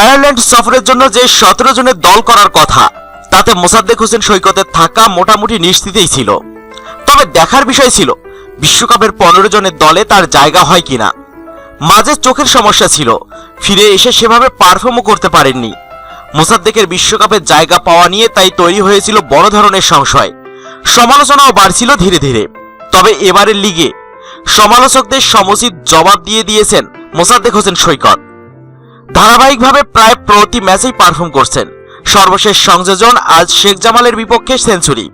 Ireland সফরের জন্য যে সতেরো জনের দল করার কথা, তাতে মোসাদ্দেক হোসেন সৈকতে থাকা মোটামুটি নিশ্চিতই ছিল। তবে দেখার বিষয় ছিল, বিশ্বকাপের পনেরো জনের দলে তার জায়গা হয় কিনা। মাঝে চোখের সমস্যা ছিল, ফিরে এসে সেভাবে পারফর্মও করতে পারেননি। মোসাদ্দেকের বিশ্বকাপের জায়গা পাওয়া নিয়ে তাই তৈরি হয়েছিল বড় ধরনের সংশয়। সমালোচনাও বাড়ছিল ধীরে ধীরে। তবে এবারের লিগে সমালোচকদের সমুচিত জবাব দিয়ে দিয়েছেন মোসাদ্দেক হোসেন সৈকত। ধারাবাহিকভাবে প্রায় প্রতি ম্যাচেই পারফর্ম করছেন। সর্বশেষ সংযোজন আজ শেখ জামালের বিপক্ষে সেঞ্চুরি।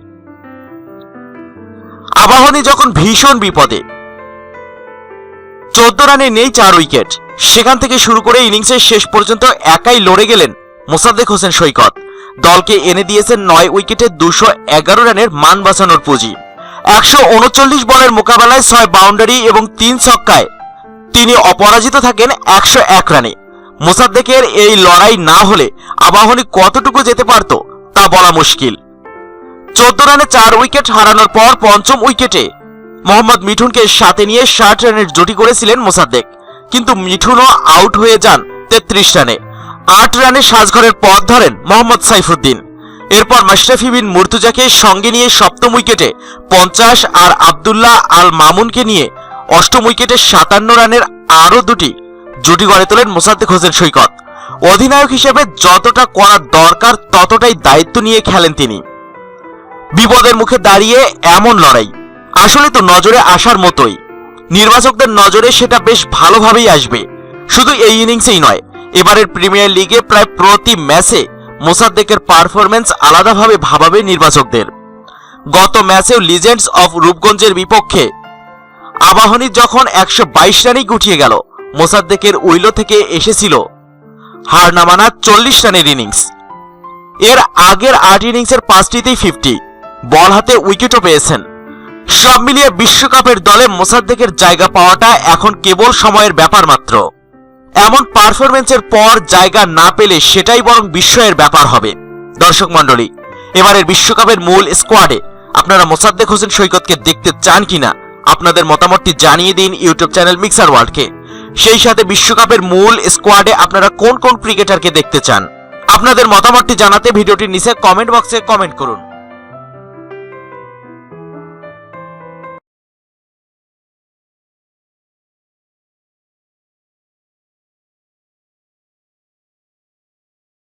আবাহনী যখন ভীষণ বিপদে, চোদ্দ রানে নেই চার উইকেট। সেখান থেকে শুরু করে ইনিংসের শেষ পর্যন্ত একাই লড়ে গেলেন মোসাদ্দেক হোসেন সৈকত। দলকে এনে দিয়েছেন নয় উইকেটে দুশো এগারো রানের মান বাঁচানোর পুঁজি। একশো উনচল্লিশ বলের মোকাবেলায় ছয় বাউন্ডারি এবং তিন ছক্কায় তিনি অপরাজিত থাকেন একশো এক রানে। মোসাদ্দেকের এই লড়াই না হলে আবাহনী কতটুকু যেতে পারত, তা বলা মুশকিল। চোদ্দ রানে চার উইকেট হারানোর পর পঞ্চম উইকেটে মোহাম্মদ মিঠুনকে সাথে নিয়ে ষাট রানের জুটি করেছিলেন মোসাদ্দেক। কিন্তু মিঠুনও আউট হয়ে যান তেত্রিশ রানে। আট রানে সাজঘরের পথ ধরেন মোহাম্মদ সাইফুদ্দিন। এরপর মাশরাফি বিন মুর্তুজাকে সঙ্গে নিয়ে সপ্তম উইকেটে পঞ্চাশ আর আবদুল্লাহ আল মামুনকে নিয়ে অষ্টম উইকেটে সাতান্ন রানের আরও দুটি জুটি গড়ে তোলেন মোসাদ্দেক হোসেন সৈকত। অধিনায়ক হিসেবে যতটা করার দরকার, ততটাই দায়িত্ব নিয়ে খেলেন তিনি। বিপদের মুখে দাঁড়িয়ে এমন লড়াই। আসলে তো নজরে আসার মতোই। নির্বাচকদের নজরে সেটা বেশ ভালোভাবেই আসবে। শুধু এই ইনিংসেই নয়, এবারের প্রিমিয়ার লিগে প্রায় প্রতি ম্যাচে মোসাদ্দেকের পারফরমেন্স আলাদাভাবে ভাবাবে নির্বাচকদের। গত ম্যাচেও লিজেন্ডস অফ রূপগঞ্জের বিপক্ষে আবাহনী যখন একশো বাইশ রানেই গুটিয়ে গেল মোসাদ্দেকের উইলো থেকে এসেছিল। হার নামানা চল্লিশ রানের ইনিংস। এর আগের আট ইনিংসের পাঁচটিতেই ফিফটি বল হাতে উইকেটও পেয়েছেন। সব মিলিয়ে বিশ্বকাপের দলে মোসাদ্দেকের জায়গা পাওয়াটা এখন কেবল সময়ের ব্যাপার মাত্র। এমন পারফরমেন্সের পর জায়গা না পেলে সেটাই বরং বিস্ময়ের ব্যাপার হবে। দর্শক মণ্ডলী, এবারের বিশ্বকাপের মূল স্কোয়াডে আপনারা মোসাদ্দেক হোসেন সৈকতকে দেখতে চান কিনা, আপনাদের মতামতটি জানিয়ে দিন ইউটিউব চ্যানেল মিক্সার ওয়ার্ল্ডকে সেই সাথে বিশ্বকাপের মূল স্কোয়াডে আপনারা কোন কোন ক্রিকেটারকে দেখতে চান? আপনাদের মতামতটি জানাতে ভিডিওটির নিচে কমেন্ট বক্সে কমেন্ট করুন।